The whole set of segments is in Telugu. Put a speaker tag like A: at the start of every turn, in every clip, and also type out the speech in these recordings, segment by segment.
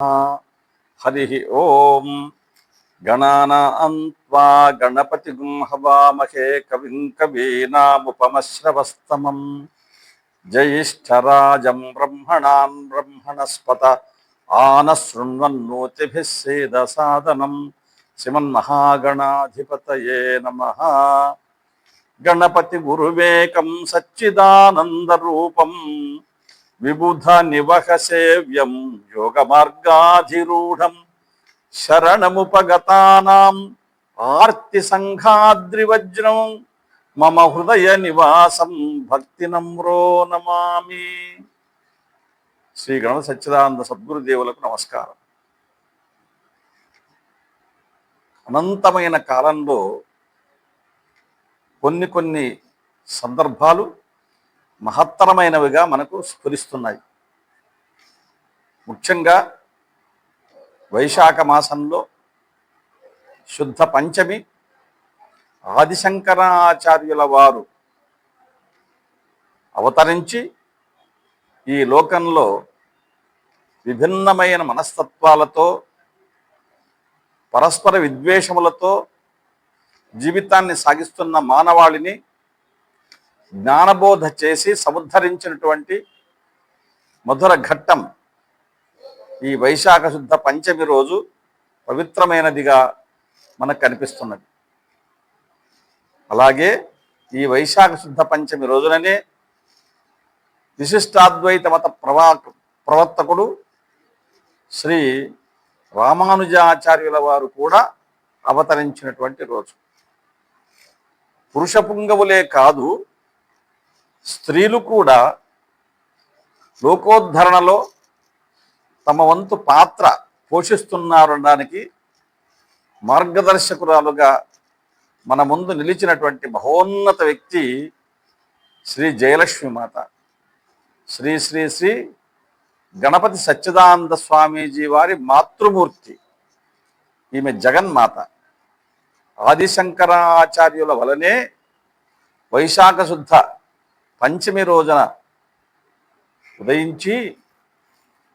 A: హరి ఓం గణానాన్వా గణపతి హవామహే కవిం కవీనాముపమశ్రవస్తమం జయిష్ఠరాజం బ్రహ్మణాన్ బ్రహ్మణస్పత ఆనశృణ్వన్నోతిభిः సేదసాదనం శ్రీమన్మహాగణాధిపతయే నమ గణపతి గురువేకం సచ్చిదానందరూపం విబుధ నివహ సేవ్యం యోగ మార్గాధిరూఢం శరణముపగతానాం ఆర్తి సంఘాద్రివజ్రం మమ హృదయ నివాసం భక్తి నమ్రో నమామి. శ్రీ గణ సచ్చిదానంద సద్గురుదేవులకు నమస్కారం. అనంతమైన కాలంలో కొన్ని కొన్ని సందర్భాలు మహత్తరమైనవిగా మనకు స్ఫురిస్తున్నాయి. ముఖ్యంగా వైశాఖ మాసంలో శుద్ధ పంచమి ఆదిశంకరాచార్యుల వారు అవతరించి ఈ లోకంలో విభిన్నమైన మనస్తత్వాలతో పరస్పర విద్వేషములతో జీవితాన్ని సాగిస్తున్న మానవాళిని జ్ఞానబోధ చేసి సముద్ధరించినటువంటి మధుర ఘట్టం ఈ వైశాఖ శుద్ధ పంచమి రోజు పవిత్రమైనదిగా మనకు కనిపిస్తున్నది. అలాగే ఈ వైశాఖ శుద్ధ పంచమి రోజుననే విశిష్టాద్వైత మత ప్రవా ప్రవర్తకుడు శ్రీ రామానుజాచార్యుల వారు కూడా అవతరించినటువంటి రోజు. పురుష పుంగవులే కాదు స్త్రీలు కూడా లోకోద్ధరణలో తమ వంతు పాత్ర పోషిస్తున్నారనడానికి మార్గదర్శకురాలుగా మన ముందు నిలిచినటువంటి మహోన్నత వ్యక్తి శ్రీ జయలక్ష్మి మాత. శ్రీ శ్రీ శ్రీ గణపతి సచ్చిదానంద స్వామీజీ వారి మాతృమూర్తి. ఈమె జగన్మాత. ఆదిశంకరాచార్యుల వలనే వైశాఖ శుద్ధ పంచమి రోజున ఉదయించి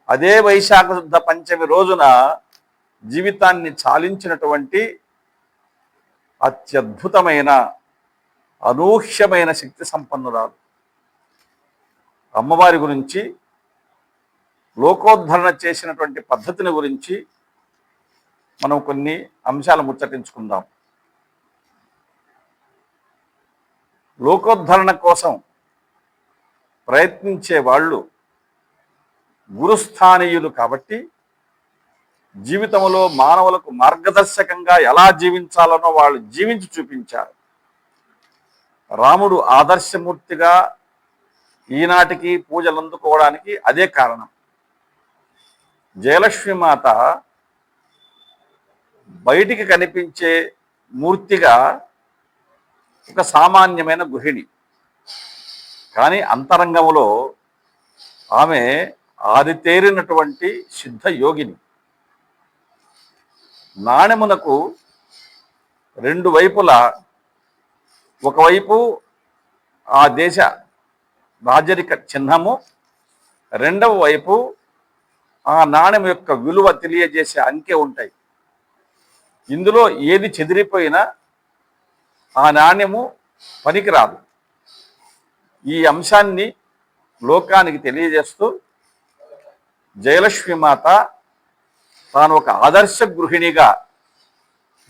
A: అదే వైశాఖ శుద్ధ పంచమి రోజున జీవితాన్ని చాలించినటువంటి అత్యద్భుతమైన అనూహ్యమైన శక్తి సంపన్నురాలు. అమ్మవారి గురించి లోకోద్ధరణ చేసినటువంటి పద్ధతిని గురించి మనం కొన్ని అంశాలు ముచ్చటించుకుందాం. లోకోద్ధరణ కోసం ప్రయత్నించే వాళ్ళు గురుస్థానీయులు కాబట్టి జీవితంలో మానవులకు మార్గదర్శకంగా ఎలా జీవించాలనో వాళ్ళు జీవించి చూపించారు. రాముడు ఆదర్శమూర్తిగా ఈనాటికి పూజలు అందుకోవడానికి అదే కారణం. జయలక్ష్మి మాత బయటికి కనిపించే మూర్తిగా ఒక సామాన్యమైన గృహిణి. కానీ అంతరంగంలో ఆమె ఆరితేరినటువంటి సిద్ధ యోగిని. నాణెమునకు రెండు వైపులా ఒకవైపు ఆ దేశ రాజరిక చిహ్నము రెండవ వైపు ఆ నాణ్యం యొక్క విలువ తెలియజేసే అంకె ఉంటాయి. ఇందులో ఏది చెదిరిపోయినా ఆ నాణ్యము పనికిరాదు. ఈ అంశాన్ని లోకానికి తెలియజేస్తూ జయలక్ష్మి మాత తాను ఒక ఆదర్శ గృహిణిగా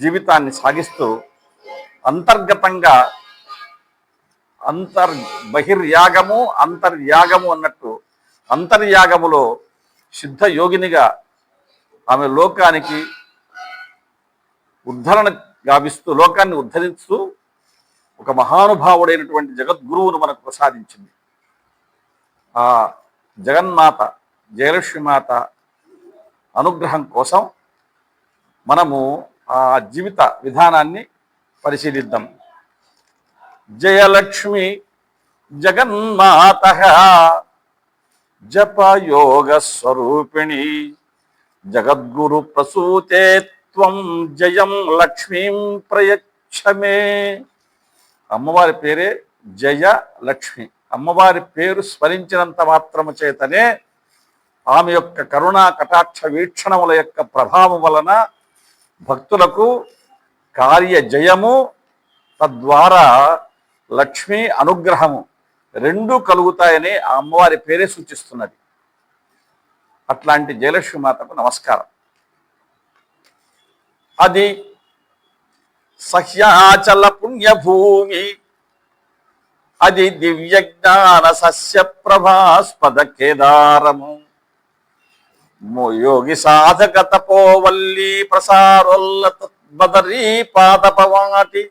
A: జీవితాన్ని సాగిస్తూ అంతర్గతంగా అంతర్ బహిర్యాగము అంతర్యాగము అన్నట్టు అంతర్యాగములో సిద్ధ యోగినిగా ఆమె లోకానికి ఉద్ధరణ గావిస్తూ లోకాన్ని ఉద్ధరిస్తూ ఒక మహానుభావుడైనటువంటి జగద్గురువును మనకు ప్రసాదించింది. ఆ జగన్మాత జయలక్ష్మిమాత అనుగ్రహం కోసం మనము ఆ జీవిత విధానాన్ని పరిశీలిద్దాం. జయలక్ష్మి జగన్మాత జపయోగ స్వరూపిణి జగద్గురు ప్రసూతే త్వం జయం లక్ష్మీం ప్రయక్షమే అమ్మవారి పేరే జయ లక్ష్మి. అమ్మవారి పేరు స్మరించినంత మాత్రము చేతనే ఆమె యొక్క కరుణా కటాక్ష వీక్షణముల యొక్క ప్రభావం వలన భక్తులకు కార్య జయము తద్వారా లక్ష్మీ అనుగ్రహము రెండు కలుగుతాయని ఆ అమ్మవారి పేరే సూచిస్తున్నది. అట్లాంటి జయలక్ష్మి మాతకు నమస్కారం. అది సహ్యాచల పుణ్యభూమి అది దివ్య జ్ఞాన సస్య ప్రభాస్పద కేదారము యోగి సాధక తపోవల్లి ప్రసారోల్ల బదరీ పాదపవాటి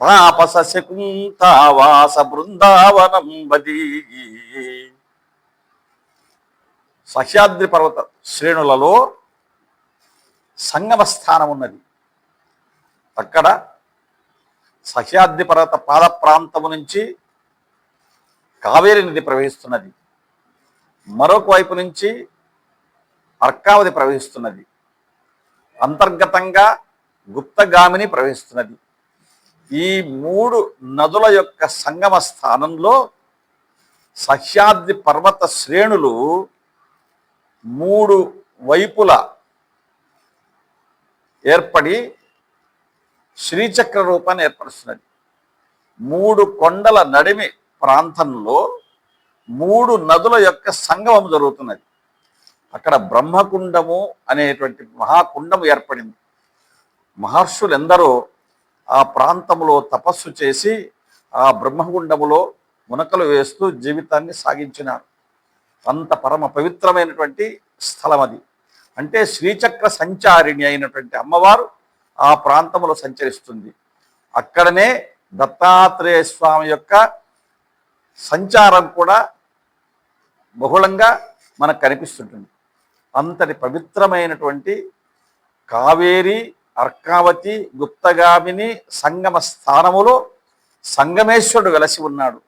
A: తాపస శకుంతావాస బృందావనం బదీ సహ్యాద్రి పర్వత శ్రేణులలో సంగమ స్థానం ఉన్నది అక్కడ సహ్యాద్రి పర్వత పాద ప్రాంతము నుంచి కావేరి నది ప్రవహిస్తున్నది. మరొక వైపు నుంచి అర్కావతి ప్రవహిస్తున్నది. అంతర్గతంగా గుప్తగామిని ప్రవహిస్తున్నది. ఈ మూడు నదుల యొక్క సంగమ స్థానంలో సహ్యాద్రి పర్వత శ్రేణులు మూడు వైపుల ఏర్పడి శ్రీచక్ర రూపాన్ని ఏర్పరుస్తున్నది. మూడు కొండల నడిమి ప్రాంతంలో మూడు నదుల యొక్క సంగమం జరుగుతున్నది. అక్కడ బ్రహ్మకుండము అనేటువంటి మహాకుండము ఏర్పడింది. మహర్షులెందరో ఆ ప్రాంతంలో తపస్సు చేసి ఆ బ్రహ్మకుండములో మునకలు వేస్తూ జీవితాన్ని సాగించినారు. అంత పరమ పవిత్రమైనటువంటి స్థలం అది అంటే శ్రీచక్ర సంచారిణి అయినటువంటి అమ్మవారు ఆ ప్రాంతంలో సంచరిస్తుంది. అక్కడనే దత్తాత్రేయ స్వామి యొక్క సంచారం కూడా బహుళంగా మనకు కనిపిస్తుంటుంది. అంతటి పవిత్రమైనటువంటి కావేరి అర్కావతి గుప్తగామిని సంగమ స్థానములో సంగమేశ్వరుడు వెలసి ఉన్నాడు.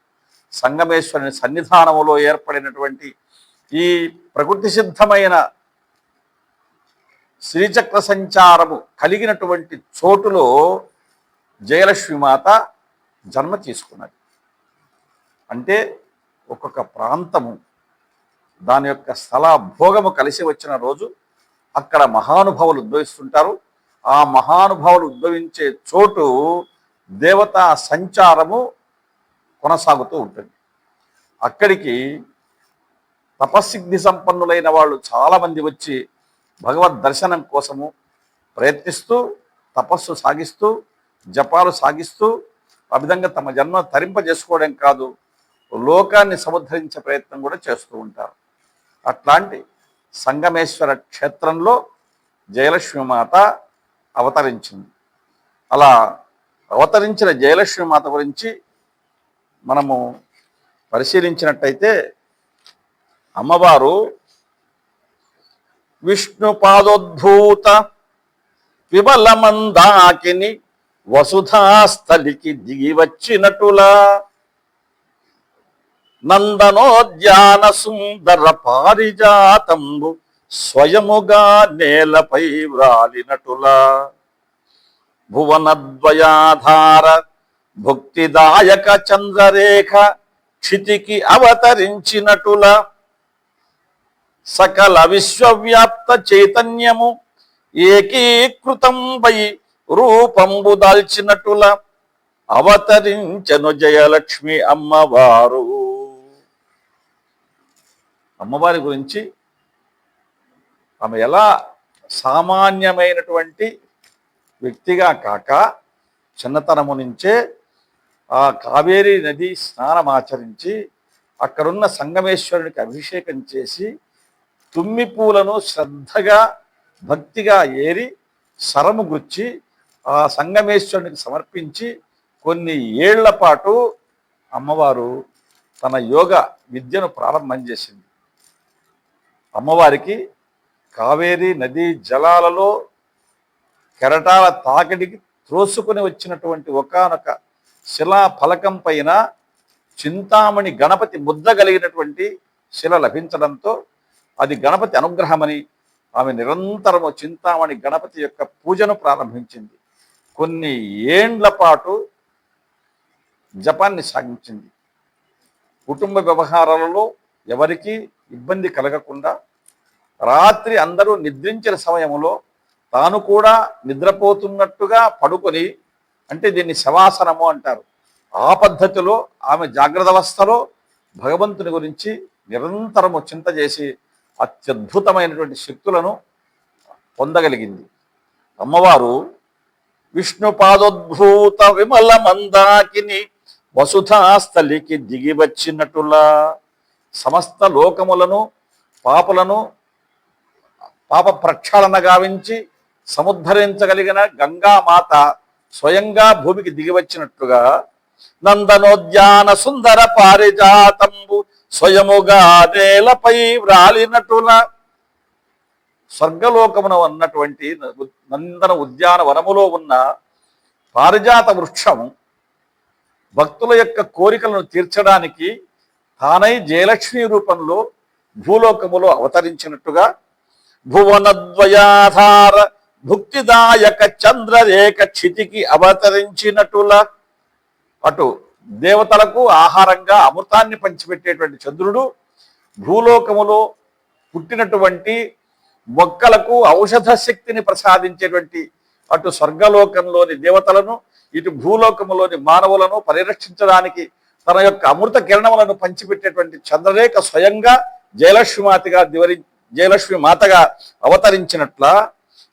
A: సంగమేశ్వరుని సన్నిధానములో ఏర్పడినటువంటి ఈ ప్రకృతి సిద్ధమైన శ్రీచక్ర సంచారము కలిగినటువంటి చోటులో జయలక్ష్మి మాత జన్మ తీసుకున్నది. అంటే ఒక్కొక్క ప్రాంతము దాని యొక్క స్థల భోగము కలిసి వచ్చిన రోజు అక్కడ మహానుభావులు ఉద్భవిస్తుంటారు. ఆ మహానుభావులు ఉద్భవించే చోటు దేవతా సంచారము కొనసాగుతూ ఉంటుంది. అక్కడికి తపస్సిద్ధి సంపన్నులైన వాళ్ళు చాలామంది వచ్చి భగవద్ దర్శనం కోసము ప్రయత్నిస్తూ తపస్సు సాగిస్తూ జపాలు సాగిస్తూ ఆ విధంగా తమ జన్మ తరింపజేసుకోవడం కాదు లోకాన్ని సముద్ధరించే ప్రయత్నం కూడా చేస్తూ ఉంటారు. అట్లాంటి సంగమేశ్వర క్షేత్రంలో జయలక్ష్మి మాత అవతరించింది. అలా అవతరించిన జయలక్ష్మి మాత గురించి మనము పరిశీలించినట్టయితే అమ్మవారు విష్ణుపాదోద్భూత విమలమందాకిని వసుధాస్థలికి దిగి వచ్చినటులా నందనోద్యాన సుందర పారిజాతంబు స్వయముగా నేలపై వ్రాలినటులా. భువనద్వయాధార భుక్తిదాయక చంద్రరేఖ క్షితికి అవతరించినటుల. సకల విశ్వవ్యాప్త చైతన్యము ఏకీకృతంపై రూపంబు దాల్చినటుల అవతరించను జయలక్ష్మి అమ్మవారు. అమ్మవారి గురించి ఆమె ఎలా సామాన్యమైనటువంటి వ్యక్తిగా కాక చిన్నతనము నుంచే ఆ కావేరీ నది స్నానం ఆచరించి అక్కడున్న సంగమేశ్వరునికి అభిషేకం చేసి తుమ్మి పూలను శ్రద్ధగా భక్తిగా ఏరి సరము గుచ్చి ఆ సంగమేశ్వరునికి సమర్పించి కొన్ని ఏళ్ళ పాటు అమ్మవారు తన యోగ విద్యను ప్రారంభం చేసింది. అమ్మవారికి కావేరీ నదీ జలాలలో కెరటాల తాకిడికి త్రోసుకుని వచ్చినటువంటి ఒకానొక శిలా ఫలకం పైన చింతామణి గణపతి ముద్ద కలిగినటువంటి శిల లభించడంతో అది గణపతి అనుగ్రహమని ఆమె నిరంతరము చింతామణి గణపతి యొక్క పూజను ప్రారంభించింది. కొన్ని ఏండ్ల పాటు జపాన్ని సాగించింది. కుటుంబ వ్యవహారాలలో ఎవరికీ ఇబ్బంది కలగకుండా రాత్రి అందరూ నిద్రించిన సమయంలో తాను కూడా నిద్రపోతున్నట్టుగా పడుకొని అంటే దీన్ని శవాసనము అంటారు. ఆ పద్ధతిలో ఆమె జాగ్రత్త అవస్థలో భగవంతుని గురించి నిరంతరము చింత చేసి అత్యద్భుతమైనటువంటి శక్తులను పొందగలిగింది. అమ్మవారు విష్ణు పాదోద్భూత విమల మందాకిని వసుధాస్థలికి దిగి వచ్చినట్టులా సమస్త లోకములను పాపలను పాప ప్రక్షాళన గావించి సముద్ధరించగలిగిన గంగామాత స్వయంగా భూమికి దిగివచ్చినట్టుగా నందనోద్యాన సుందర పారిజాతంబు స్వయముగా నేలపై వ్రాలినట్టుల స్వర్గలోకమున ఉన్నటువంటి నందన ఉద్యాన వనములో ఉన్న పారిజాత వృక్షం భక్తుల యొక్క కోరికలను తీర్చడానికి తానై జయలక్ష్మి రూపంలో భూలోకములో అవతరించినట్టుగా భువనద్వయాధార భుక్తిదాయక చంద్రరేఖ క్షితికి అవతరించినట్టులా అటు దేవతలకు ఆహారంగా అమృతాన్ని పంచిపెట్టేటువంటి చంద్రుడు భూలోకములో పుట్టినటువంటి మొక్కలకు ఔషధ శక్తిని ప్రసాదించేటువంటి అటు స్వర్గలోకంలోని దేవతలను ఇటు భూలోకములోని మానవులను పరిరక్షించడానికి తన యొక్క అమృత కిరణములను పంచిపెట్టేటువంటి చంద్రరేఖ స్వయంగా జయలక్ష్మి మాతగా దివరి జయలక్ష్మి మాతగా అవతరించినట్ల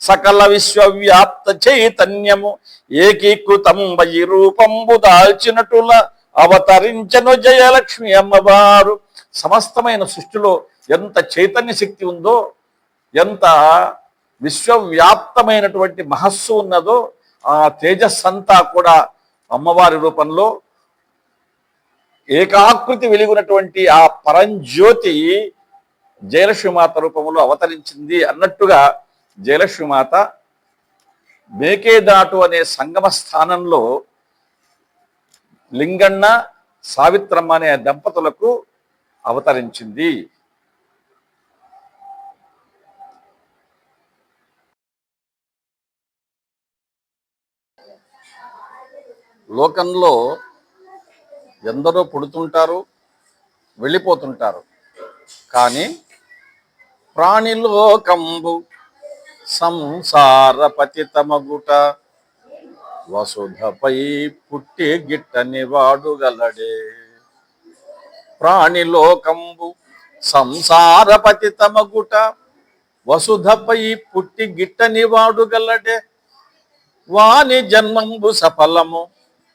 A: సకల విశ్వవ్యాప్త చైతన్యము ఏకీకృతం వయి రూపంబు దాల్చినటుల అవతరించను జయలక్ష్మి అమ్మవారు. సమస్తమైన సృష్టిలో ఎంత చైతన్య శక్తి ఉందో ఎంత విశ్వవ్యాప్తమైనటువంటి మహస్సు ఉన్నదో ఆ తేజస్సంతా కూడా అమ్మవారి రూపంలో ఏకాకృతి వెలుగునటువంటి ఆ పరంజ్యోతి జయలక్ష్మి మాత రూపంలో అవతరించింది అన్నట్టుగా జయలక్ష్మి మాత మేకేదాటు అనే సంగమ స్థానంలో లింగన్న సావిత్రమ్మ అనే దంపతులకు అవతరించింది. లోకంలో ఎందరో పుడుతుంటారు వెళ్ళిపోతుంటారు. కానీ ప్రాణిలోకంబు సంసార పతితమగుట వసుధపై పుట్టి గిట్టని వాడుగలడే. ప్రాణిలోకంబు సంసార పతితమగుట వసుధపై పుట్టి గిట్టని వాడుగలడే. వాని జన్మంబు సఫలము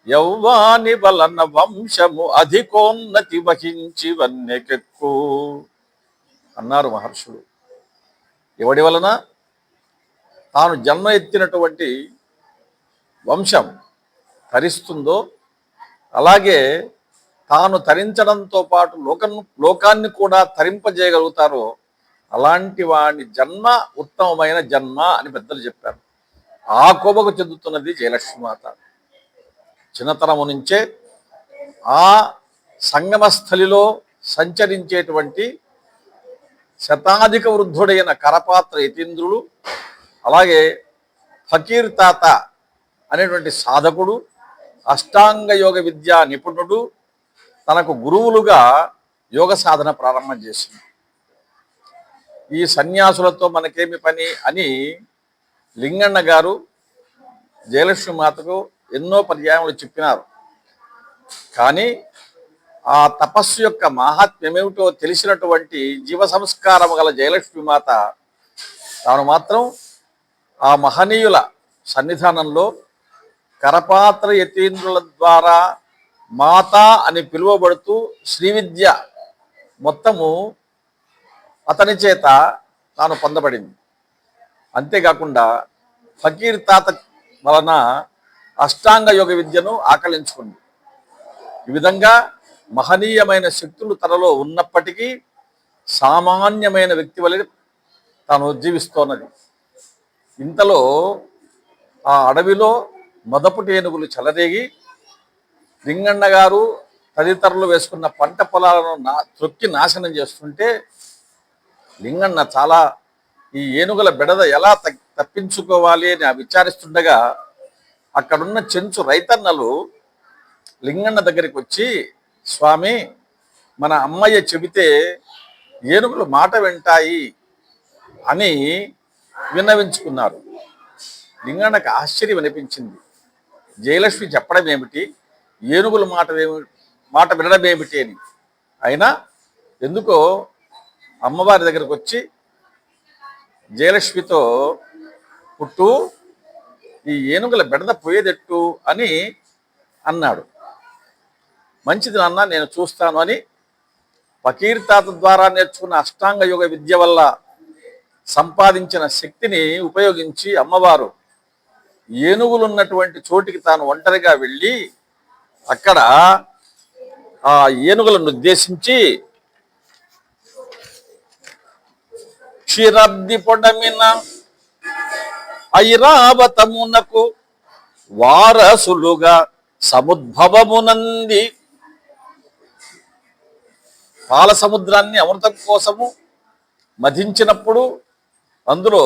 A: యౌవాని వలన వంశము అధికోన్నతి వహించి వన్నెకెక్కు అన్నారు మహర్షులు. ఎవడి వలన? తాను జన్మ ఎత్తినటువంటి వంశం తరిస్తుందో అలాగే తాను తరించడంతో పాటు లోకం లోకాన్ని కూడా తరింపజేయగలుగుతారో అలాంటి వాడి జన్మ ఉత్తమమైన జన్మ అని పెద్దలు చెప్పారు. ఆ కోపకు చెందుతున్నది జయలక్ష్మీమాత. చిన్నతనము నుంచే ఆ సంగమస్థలిలో సంచరించేటువంటి శతాధిక వృద్ధుడైన కరపాత్ర యతీంద్రుడు అలాగే ఫకీర్ తాత అనేటువంటి సాధకుడు అష్టాంగ యోగ విద్యా నిపుణుడు తనకు గురువులుగా యోగ సాధన ప్రారంభం చేసింది ఈ సన్యాసులతో మనకేమి పని అని లింగన్న గారు జయలక్ష్మి మాతకు ఎన్నో పర్యాయములు చెప్పినారు. కానీ ఆ తపస్సు యొక్క మహాత్మ్యం ఏమిటో తెలిసినటువంటి జీవ సంస్కారము గల జయలక్ష్మి మాత తాను మాత్రం ఆ మహనీయుల సన్నిధానంలో కరపాత్ర యతీంద్రుల ద్వారా మాత అని పిలువబడుతూ శ్రీవిద్య మొత్తము అతని చేత తాను పొందబడింది. అంతేకాకుండా ఫకీర్ తాత వలన అష్టాంగ యోగ విద్యను ఆకలించుకుంది ఈ విధంగా మహనీయమైన శక్తులు తనలో ఉన్నప్పటికీ సామాన్యమైన వ్యక్తి వలె తాను జీవిస్తోన్నది. ఇంతలో ఆ అడవిలో మొదపుటి ఏనుగులు చెలరేగి లింగన్న గారు తదితరులు వేసుకున్న పంట పొలాలను నా త్రొక్కి నాశనం చేస్తుంటే లింగన్న చాలా ఈ ఏనుగుల బెడద ఎలా తగ్- తప్పించుకోవాలి అని విచారిస్తుండగా అక్కడున్న చెంచు రైతన్నలు లింగన్న దగ్గరికి వచ్చి స్వామి మన అమ్మయ్య చెబితే ఏనుగులు మాట వింటాయి అని విన్నవించుకున్నారు. లింగన్నకు ఆశ్చర్యం అనిపించింది. జయలక్ష్మి చెప్పడం ఏమిటి? ఏనుగుల మాట మాట వినడం ఏమిటి అని. అయినా ఎందుకో అమ్మవారి దగ్గరకు వచ్చి జయలక్ష్మితో పుట్టు ఈ ఏనుగుల బెడద పోయేదెట్టు? అని అన్నాడు. మంచిది నాన్న నేను చూస్తాను అని. ఫకీర్ తాత ద్వారా నేర్చుకున్న అష్టాంగ యోగ విద్య వల్ల సంపాదించిన శక్తిని ఉపయోగించి అమ్మవారు ఏనుగులు ఉన్నటువంటి చోటికి తాను ఒంటరిగా వెళ్ళి అక్కడ ఆ ఏనుగులను ఉద్దేశించి క్షీరబ్ది పొడమిన ఐరావతమునకు వారసులుగా సముద్భవమునంది. పాల సముద్రాన్ని అమృతం కోసము మధించినప్పుడు అందులో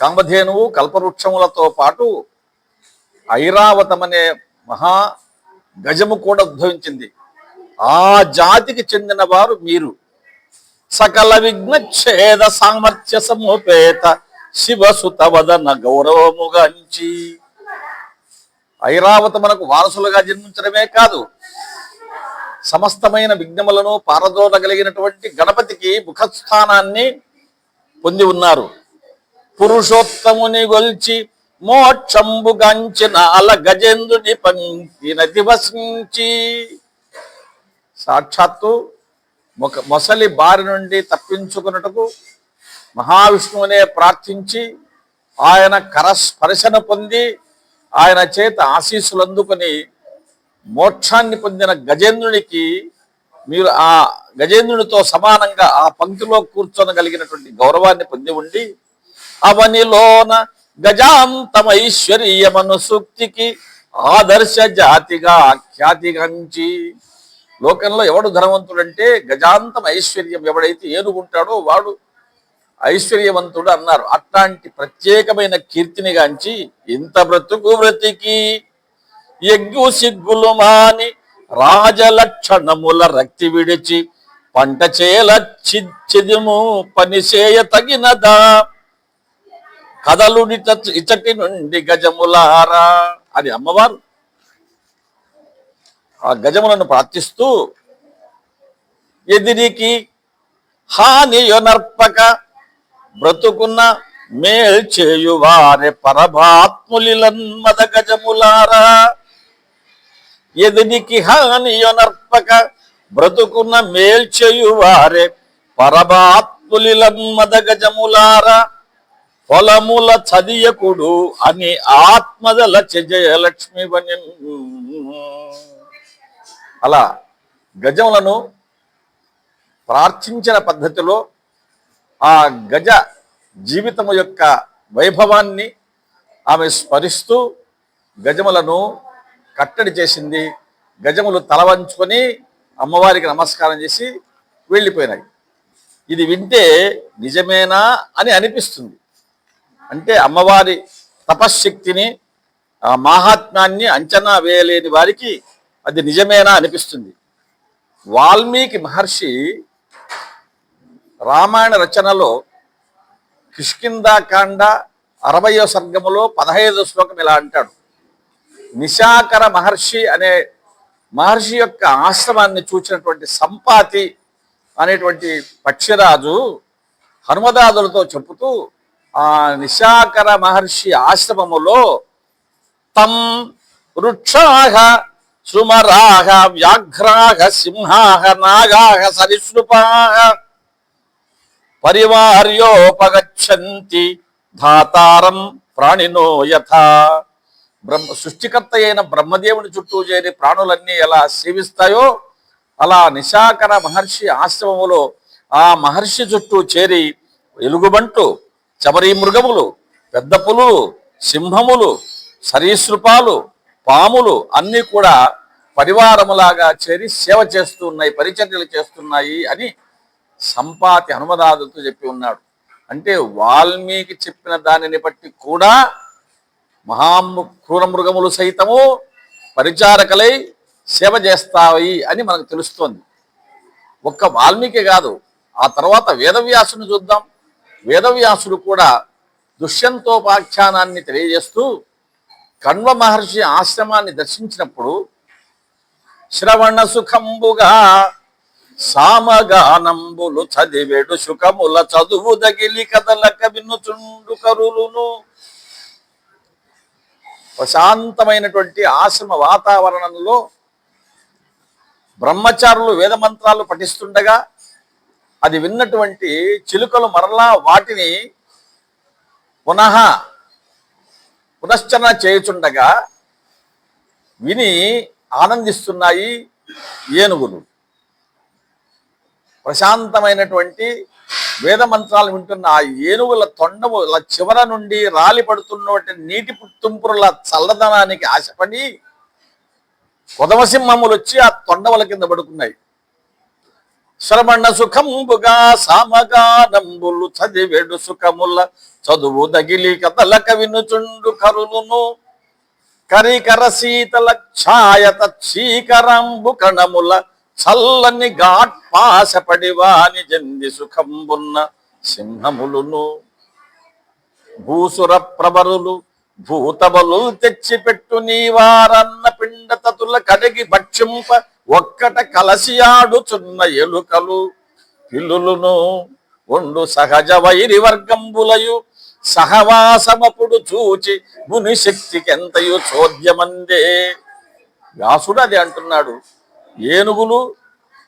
A: కామధేనువు కల్పవృక్షములతో పాటు ఐరావతమనే మహా గజము కూడా ఉద్భవించింది. ఆ జాతికి చెందిన వారు మీరు. సకల విఘ్నఛేద సామర్థ్య సముపేత శివసుత వదన గౌరవముగాంచి ఐరావతమునకు వారసులుగా జన్మించడమే కాదు సమస్తమైన విఘ్నములను పారదోడగలిగినటువంటి గణపతికి ముఖస్థానాన్ని పొంది ఉన్నారు. పురుషోత్తముని గొల్చి మోక్షంబుగాంచిన అల గజేంద్రుని పంక్తి దివసించి. సాక్షాత్తు మొక మొసలి బారి నుండి తప్పించుకున్నటకు మహావిష్ణువునే ప్రార్థించి ఆయన కరస్పర్శన పొంది ఆయన చేత ఆశీస్సులు అందుకుని మోక్షాన్ని పొందిన గజేంద్రునికి మీరు ఆ గజేంద్రునితో సమానంగా ఆ పంక్తిలో కూర్చొనగలిగినటువంటి గౌరవాన్ని పొంది ఉండి అవనిలోన గజాంతమైశ్వర్యమను సూక్తికి ఆదర్శ జాతిగా ఖ్యాతిగంచి లోకంలో ఎవడు ధనవంతుడంటే గజాంతం ఐశ్వర్యం ఎవడైతే ఏనుగుంటాడో వాడు ఐశ్వర్యవంతుడు అన్నారు. అట్లాంటి ప్రత్యేకమైన కీర్తిని గాంచి ఇంత బ్రతుకు బ్రతికి ఎగ్గు సిగ్గులు మాని రాజలక్షణముల రక్తి విడిచి పంట చేల చిదిము పని చేయ తగినదా? కదలుడి ఇచటి నుండి గజములారా అని అమ్మవారు ఆ గజములను ప్రార్థిస్తూ ఎదిరికి హానియొనర్పక బ్రతుకున్న మేల్చేయువారె పరమాత్ములిలన్మద గజములారా. ఎదినికి హానియొనర్పక బ్రతుకున్న మేల్చేయువారె పరమాత్ములిలన్మద గజములారా పొలముల చదియకుడు అని ఆత్మదల జయలక్ష్మి అలా గజములను ప్రార్థించిన పద్ధతిలో ఆ గజ జీవితము యొక్క వైభవాన్ని ఆమె స్మరిస్తూ గజములను కట్టడి చేసింది. గజములు తల వంచుకొని అమ్మవారికి నమస్కారం చేసి వెళ్ళిపోయినాయి. ఇది వింటే నిజమేనా అని అనిపిస్తుంది. అంటే అమ్మవారి తపశ్శక్తిని ఆ మాహాత్మ్యాన్ని అంచనా వేయలేని వారికి అది నిజమేనా అనిపిస్తుంది. వాల్మీకి మహర్షి రామాయణ రచనలో కిష్కిందాకాండ అరవయో సర్గములో పదహైదో శ్లోకం ఇలా అంటాడు. నిశాకర మహర్షి అనే మహర్షి యొక్క ఆశ్రమాన్ని చూచినటువంటి సంపాతి అనేటువంటి పక్షిరాజు హనుమదాదులతో చెబుతూ ఆ నిశాకర మహర్షి ఆశ్రమములో తం వృక్షాహ సుమరాహ వ్యాఘ్రాహ సింహాహ నాగాహ సరిసృపాహ పరివార్యోపగచ్చంతి ధాతారం ప్రాణినో యథా. బ్రహ్మ సృష్టికర్త అయిన బ్రహ్మదేవుని చుట్టూ చేరి ప్రాణులన్నీ ఎలా సేవిస్తాయో అలా నిశాకర మహర్షి ఆశ్రమములో ఆ మహర్షి చుట్టూ చేరి ఎలుగుబంట్లు చబరీ మృగములు పెద్ద పులులు సింహములు సరీసృపాలు పాములు అన్నీ కూడా పరివారములాగా చేరి సేవ చేస్తున్నాయి పరిచర్యలు చేస్తున్నాయి అని సంపాతి హనుమదాదులతో చెప్పి ఉన్నాడు. అంటే వాల్మీకి చెప్పిన దానిని బట్టి కూడా మహా క్రూర మృగములు సైతము పరిచారకలై సేవ చేస్తాయి అని మనకు తెలుస్తోంది. ఒక్క వాల్మీకి కాదు ఆ తర్వాత వేదవ్యాసుని చూద్దాం. వేదవ్యాసుడు కూడా దుష్యంతోపాఖ్యానాన్ని తెలియజేస్తూ కణ్వ మహర్షి ఆశ్రమాన్ని దర్శించినప్పుడు శ్రవణ సుఖంబుగా సామగానంబులు చదివేడు సుఖముల చదువు దగిలి కథలక వినుచుండు కరులును. ప్రశాంతమైనటువంటి ఆశ్రమ వాతావరణంలో బ్రహ్మచారులు వేద మంత్రాలు పఠిస్తుండగా అది విన్నటువంటి చిలుకలు మరలా వాటిని పునః పునశ్చరణ చేయుచుండగా విని ఆనందిస్తున్నాయి ఏనుగులు. ప్రశాంతమైనటువంటి వేద మంత్రాలు వింటున్న ఆ ఏనుగుల తొండముల చివర నుండి రాలి పడుతున్నటువంటి నీటి పుట్టింపుల చల్లదనానికి ఆశపడి కొదమసింహములు వచ్చి ఆ తొండముల కింద పడుకున్నాయి. శ్రమణ సుఖంబుగా సామగానంబులు చదివేడు సుఖముల చదువు దగిలి కథలక వినుచుండు కరులును. కరికర శీతల ఛాయత చీకరంబు కణముల చల్లని ఘాట్ పాశపడివాని జంది సుఖంబున్న సింహములును. భూసుర ప్రవరులు భూతబలు తెచ్చిపెట్టు నీవారన్న పిండ తతుల కడిగి భక్షింప ఒక్కట కలసియాడుచున్న ఎలుకలు. పిల్లులను ఒండు సహజ వైరి వర్గంబులయు సహవాసమపుడు చూచి ముని శక్తికెంతయు చోద్యమందే. వ్యాసుడు అది అంటున్నాడు. ఏనుగులు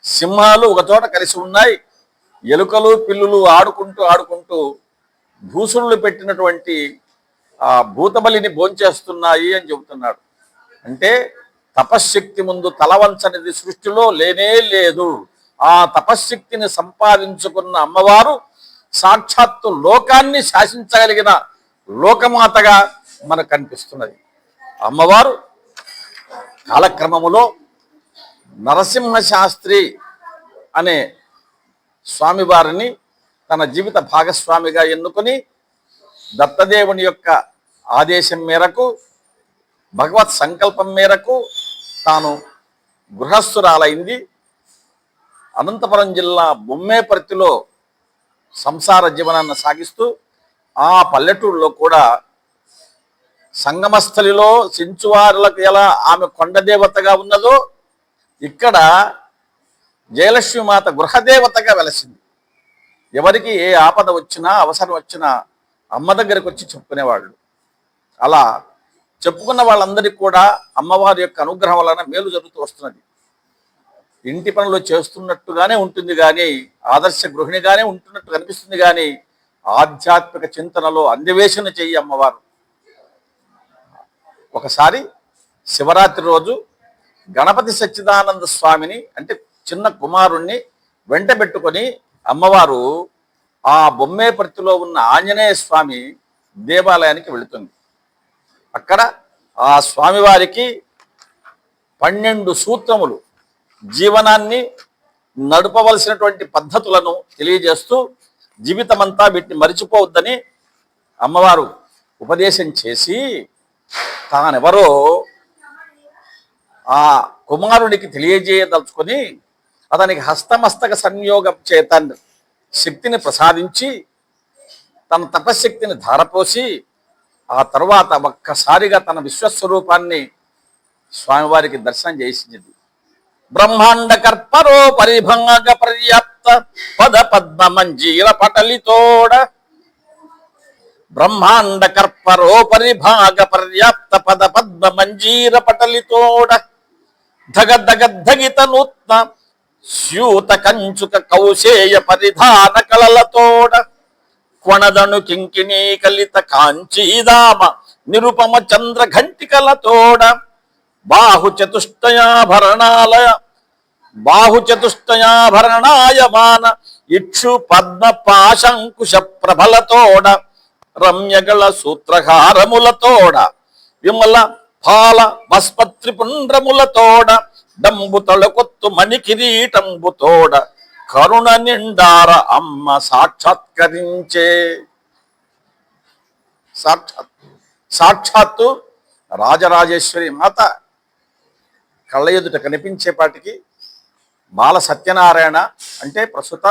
A: సింహాలు ఒకచోట కలిసి ఉన్నాయి. ఎలుకలు పిల్లులు ఆడుకుంటూ ఆడుకుంటూ భూసురులు పెట్టినటువంటి ఆ భూతబలిని భోంచేస్తున్నాయి అని చెబుతున్నాడు. అంటే తపశ్శక్తి ముందు తలవంచనిది సృష్టిలో లేనే లేదు. ఆ తపశ్శక్తిని సంపాదించుకున్న అమ్మవారు సాక్షాత్తు లోకాన్ని శాసించగలిగిన లోకమాతగా మనకు కనిపిస్తున్నది. అమ్మవారు కాలక్రమములో నరసింహ శాస్త్రి అనే స్వామివారిని తన జీవిత భాగస్వామిగా ఎన్నుకొని దత్తదేవుని యొక్క ఆదేశం మేరకు భగవత్ సంకల్పం మేరకు తాను గృహస్థురాలైంది. అనంతపురం జిల్లా బొమ్మేపర్తిలో సంసార జీవనాన్ని సాగిస్తూ ఆ పల్లెటూరులో కూడా సంగమస్థలిలో సించువారులకు ఎలా ఆమె కొండదేవతగా ఉన్నదో ఇక్కడ జయలక్ష్మి మాత గృహదేవతగా వెలసింది. ఎవరికి ఏ ఆపద వచ్చినా అవసరం వచ్చినా అమ్మ దగ్గరకు వచ్చి చెప్పుకునేవాళ్ళు. అలా చెప్పుకున్న వాళ్ళందరికీ కూడా అమ్మవారి యొక్క అనుగ్రహం వలన మేలు జరుగుతూ వస్తున్నది. ఇంటి పనులు చేస్తున్నట్టుగానే ఉంటుంది కానీ ఆదర్శ గృహిణిగానే ఉంటున్నట్టు కనిపిస్తుంది కానీ ఆధ్యాత్మిక చింతనలో అన్వేషణ చెయ్యి అమ్మవారు. ఒకసారి శివరాత్రి రోజు గణపతి సచ్చిదానంద స్వామిని అంటే చిన్న కుమారుణ్ణి వెంట పెట్టుకొని అమ్మవారు ఆ బొమ్మేపర్తిలో ఉన్న ఆంజనేయ స్వామి దేవాలయానికి వెళుతుంది. అక్కడ ఆ స్వామివారికి పన్నెండు సూత్రములు జీవనాన్ని నడపవలసినటువంటి పద్ధతులను తెలియజేస్తూ జీవితమంతా వీటిని మరిచిపోవద్దని అమ్మవారు ఉపదేశం చేసి తానెవరో ఆ కుమారునికి తెలియజేయదలుచుకొని అతనికి హస్తమస్తక సంయోగం చేత శక్తిని ప్రసాదించి తన తపశక్తిని ధారపోసి ఆ తర్వాత ఒక్కసారిగా తన విశ్వస్వరూపాన్ని స్వామివారికి దర్శనం చేసింది బ్రహ్మాండ కర్పరో పరిభంగ పర్యాప్త పద పద్మ మంజీర పటలితోడ బ్రహ్మాండ కర్పరో పరిభాగ పర్యాప్త పద పద్మ మంజీర పటలితోడ ధగధగద్ధగిత నూత్న స్యూత కంచుక కౌశేయ పరిధాన కలలతోడ కొణదను కింకిణీ కలిత కాంచీదామ నిరుపమ చంద్ర ఘంటికలతోడ బాహు చతుష్టయాభరణాల బాహు చతుష్టయాభరణాయమాన ఇక్షు పద్మ పాశంకుశ ప్రభలతోడ రమ్యగళ సూత్రహారములతోడ విమల పాల భస్పత్రి పుండ్రములతోడ డంబు తొలకొత్తు మణి కిరీటంబుతోడ కరుణ నిండార అమ్మ సాక్షాత్కరించే. సాక్షాత్ సాక్షాత్తు రాజరాజేశ్వరి మాత కళ్ళ ఎదుట కనిపించేపాటికి బాల సత్యనారాయణ అంటే ప్రస్తుత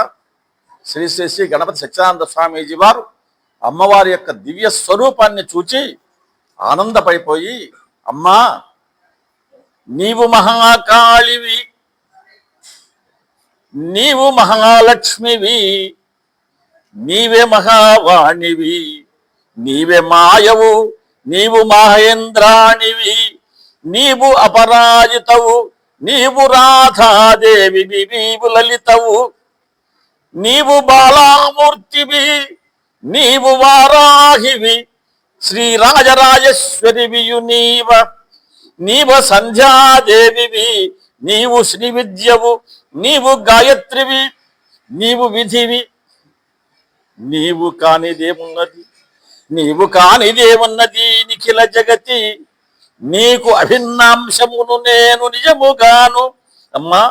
A: శ్రీ శ్రీ శ్రీ గణపతి సత్యానంద స్వామీజీ వారు అమ్మవారి యొక్క దివ్య స్వరూపాన్ని చూచి ఆనందపడిపోయి అమ్మా నీవు మహాకాళివి. నీవు మహాలక్ష్మివి. నీవే మహావాణివి. నీవే మాయవు. నీవు మహేంద్రాణివి. నీవు అపరాజితవు. నీవు రాధాదేవి నీవు లలితవు. నీవు బాలామూర్తివి. నీవు వారాహివి. శ్రీరాజరాజేశ్వరివియు నీవ నీవ సంధ్యాదేవివి నీవు శ్రీ విద్యవు నీవు గాయత్రివి నీవు విధివి. నీవు కానిదేమున్నది నీవు కానిదేమున్నది నిఖిల జగతి. నీకు అభిన్నాంశమును నేను నిజముగాను. అమ్మా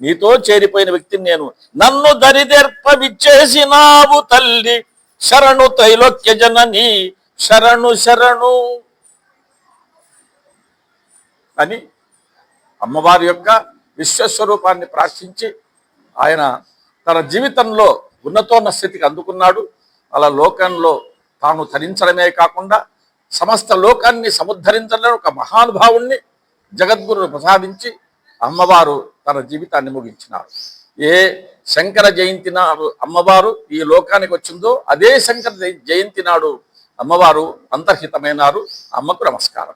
A: నీతో చేరిపోయిన వ్యక్తిని నేను నన్ను దరిదెర్ప విచ్చేసినావు తల్లి శరణు తైలోక్య జనని. శరణు శరణు. అని అమ్మవారి యొక్క విశ్వస్వరూపాన్ని ప్రార్థించి ఆయన తన జీవితంలో ఉన్నతోన్న స్థితికి అందుకున్నాడు. అలా లోకంలో తాను ధరించడమే కాకుండా సమస్త లోకాన్ని సముద్ధరించడం ఒక మహానుభావుణ్ణి జగద్గురును ప్రసాదించి అమ్మవారు తన జీవితాన్ని ముగించినారు. ఏ శంకర జయంతి నాడు అమ్మవారు ఈ లోకానికి వచ్చిందో అదే శంకర జయ- జయంతి నాడు అమ్మవారు అంతర్హితమైనారు. అమ్మకు నమస్కారం.